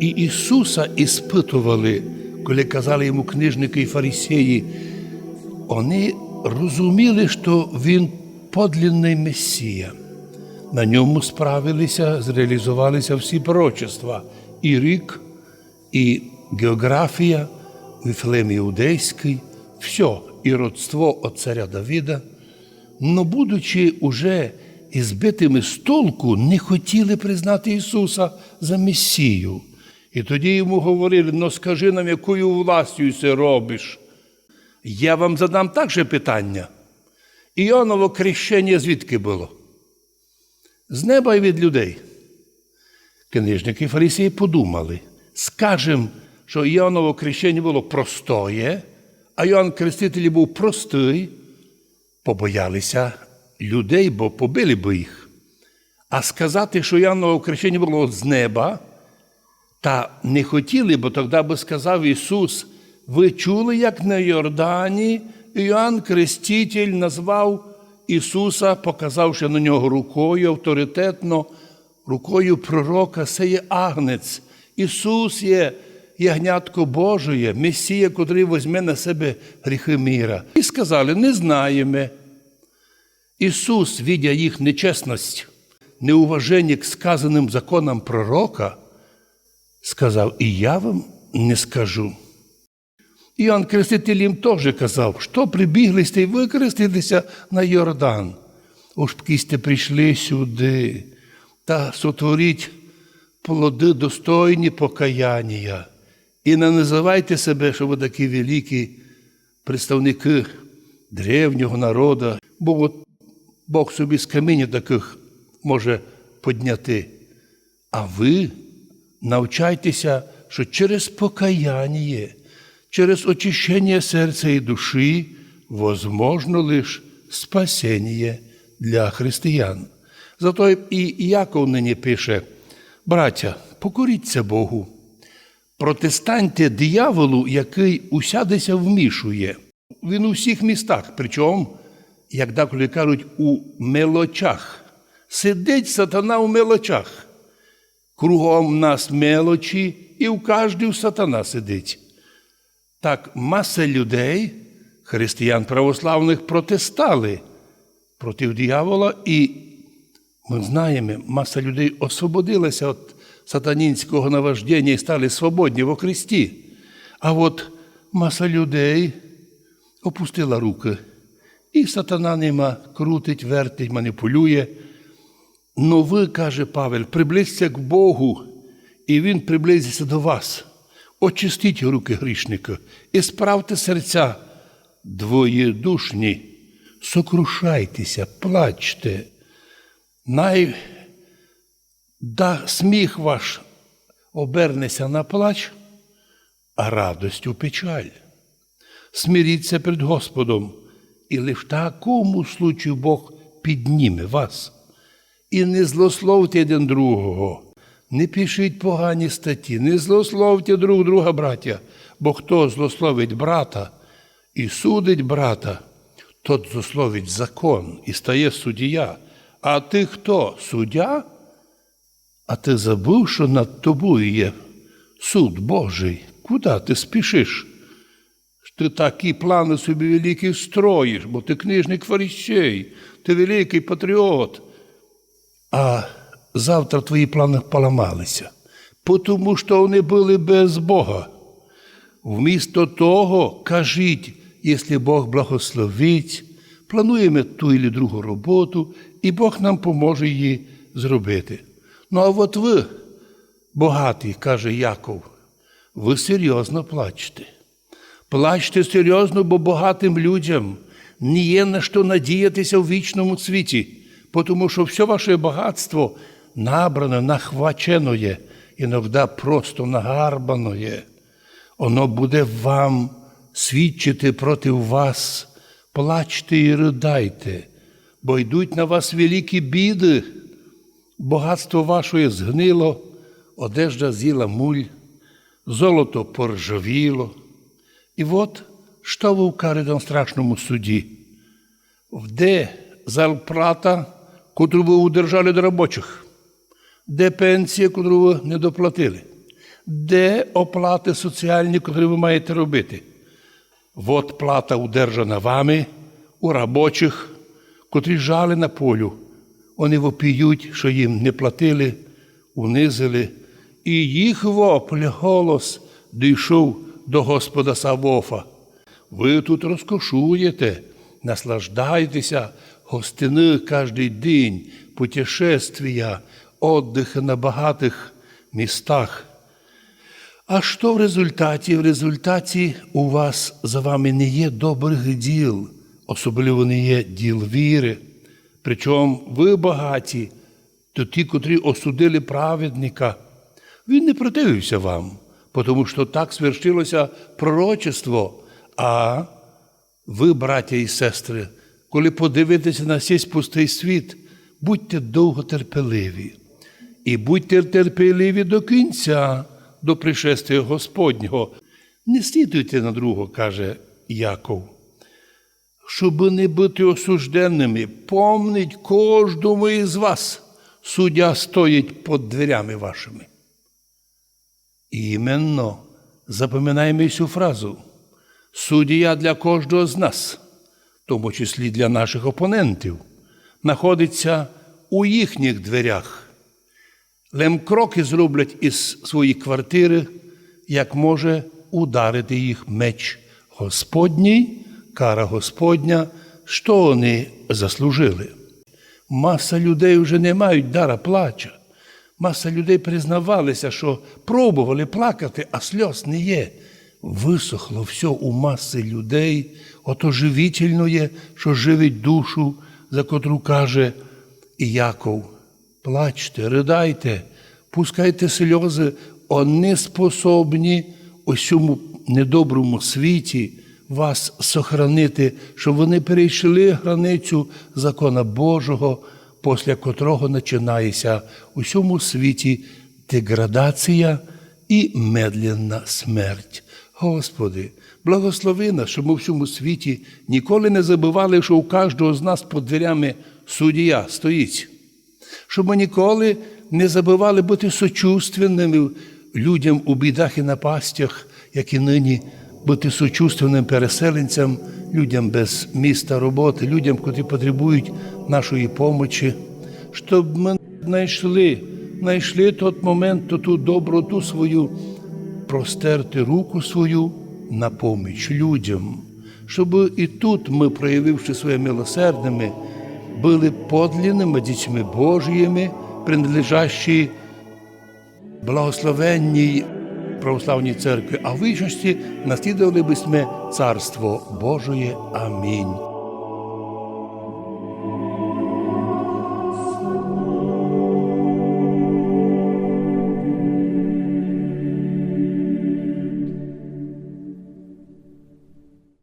і Ісуса іспитували, коли казали йому книжники і фарисеї, вони розуміли, що Він подлинний Месія. На ньому справилися, зреалізувалися всі пророчества. І рік, і географія, Вифлеєм Іудейський, все, і родство от царя Давіда. Но, будучи уже ізбитими з толку, не хотіли признати Ісуса за Месію. І тоді йому говорили: ну скажи нам, якою властю це робиш? Я вам задам також питання. Іоново крещення звідки було? З неба і від людей. Книжники і фарисеї подумали, скажем, що Іоново крещення було простоє, а Іоанн Креститель був простий, побоялися людей, бо побили би їх. А сказати, що Іоанново крещення було з неба, та не хотіли, бо тоді би сказав Ісус, ви чули, як на Йордані Іоанн Креститель назвав Ісуса, показавши на нього рукою авторитетно, рукою пророка, це є агнець. Ісус є ягнятко Божоє, Месія, котрий візьме на себе гріхи міра. І сказали, не знаємо. Ісус, видя їх нечесність, неуваження к сказаним законам пророка, сказав, і я вам не скажу. Іоанн Креститель їм теж казав, що прибігли сте й на Йордан. Уж пкісте прийшли сюди та сотворіть плоди достойні покаяння. І не називайте себе, що ви такі великі представники древнього народу, бо от Бог собі з каміння таких може підняти. А ви навчайтеся, що через покаяння, через очищення серця і душі возможно лише спасіння для християн. Зато і Яков нині пише, браття, покоріться Богу, протестаньте дияволу, який усядеся вмішує. Він у всіх містах, причому, як деколи кажуть, у мелочах. Сидить сатана у мелочах. Кругом нас мелочі, і в кожній сатана сидить. Так маса людей, християн православних, протестали проти диявола, і ми знаємо, маса людей освободилася від сатанінського наваждення і стали свободні во Христі. А от маса людей опустила руки. І сатана нема крутить, вертить, маніпулює. Но ви, каже Павел, приблизьте к Богу, і Він приблизиться до вас. Очистіть руки грішника і справте серця двоєдушні, сокрушайтеся, плачте. Най да сміх ваш обернеться на плач, а радость у печаль. Смиріться перед Господом, і лиш в такому случаю Бог підніме вас. І не злословте один другого, не пишіть погані статті, не злословте друг друга, браття, бо хто злословить брата і судить брата, тот злословить закон і стає суддя. А ти хто? Суддя? А ти забув, що над тобою є суд Божий. Куди ти спішиш? Ти такі плани собі великі строїш, бо ти книжник фарисей, ти великий патріот. А завтра твої плани поламалися, тому що вони були без Бога. Вмісто того, кажіть, якщо Бог благословить, плануємо ту і другу роботу, і Бог нам поможе її зробити. Ну, а от ви, багатий, каже Яков, ви серйозно плачете. Плачте серйозно, бо багатим людям не є на що надіятися в вічному світі, тому що все ваше багатство набране, нахвачено є, іноді просто нагарбано є. Воно буде вам свідчити проти вас. Плачте і ридайте, бо йдуть на вас великі біди. Багатство вашої згнило, одежда з'їла муль, золото поржавіло. І от що ви вкажете на страшному суді? Де зарплата, котру ви удержали до робочих? Де пенсія, котру ви не доплатили? Де оплати соціальні, які ви маєте робити? Вот плата удержана вами у робочих, котрі жали на полю. Вони вопіють, що їм не платили, унизили, і їх вопль голос дійшов до Господа Савофа. Ви тут розкошуєте, наслаждайтеся, гостини кожний день, путешествия, отдихи на багатих містах. А що в результаті? В результаті у вас за вами не є добрих діл, особливо не є діл віри. Причому ви багаті, то ті, котрі осудили праведника, він не противився вам, тому що так свершилося пророчество. А ви, браття і сестри, коли подивитеся на цей пустий світ, будьте довготерпеливі. І будьте терпеливі до кінця, до пришестя Господнього. Не слідуйте на другого, каже Яков. Щоб не бути осужденними, помніть кожному із вас, суддя стоїть під дверями вашими. І іменно запам'ятаємо цю фразу. Суддя для кожного з нас, тому числі для наших опонентів, знаходиться у їхніх дверях. Лем кроки зроблять із своєї квартири, як може ударити їх меч Господній, кара Господня, що вони заслужили. Маса людей вже не мають дара плача. Маса людей признавалися, що пробували плакати, а сльоз не є. Висохло все у маси людей, ото живітельно що живить душу, за котру каже Іяков. Плачте, ридайте, пускайте сльози, вони способні у цьому недоброму світі вас сохранити, щоб вони перейшли границю закона Божого, після котрого починається у цьому світі деградація і медленна смерть. Господи, благослови нас, щоб ми в цьому світі ніколи не забували, що у кожного з нас під дверями суддя стоїть. Щоб ми ніколи не забували бути сочувственними людям у бідах і напастях, як і нині бути сочувственним переселенцям, людям без міста роботи, людям, які потребують нашої помочі, щоб ми знайшли, знайшли той момент, ту доброту свою, простерти руку свою на поміч людям, щоб і тут ми, проявивши своє милосердними, были подлинными дітьми Божіми, принадлежащі благословенній православній церкві, а в вічності наслідували би ми Царство Божоє. Амінь.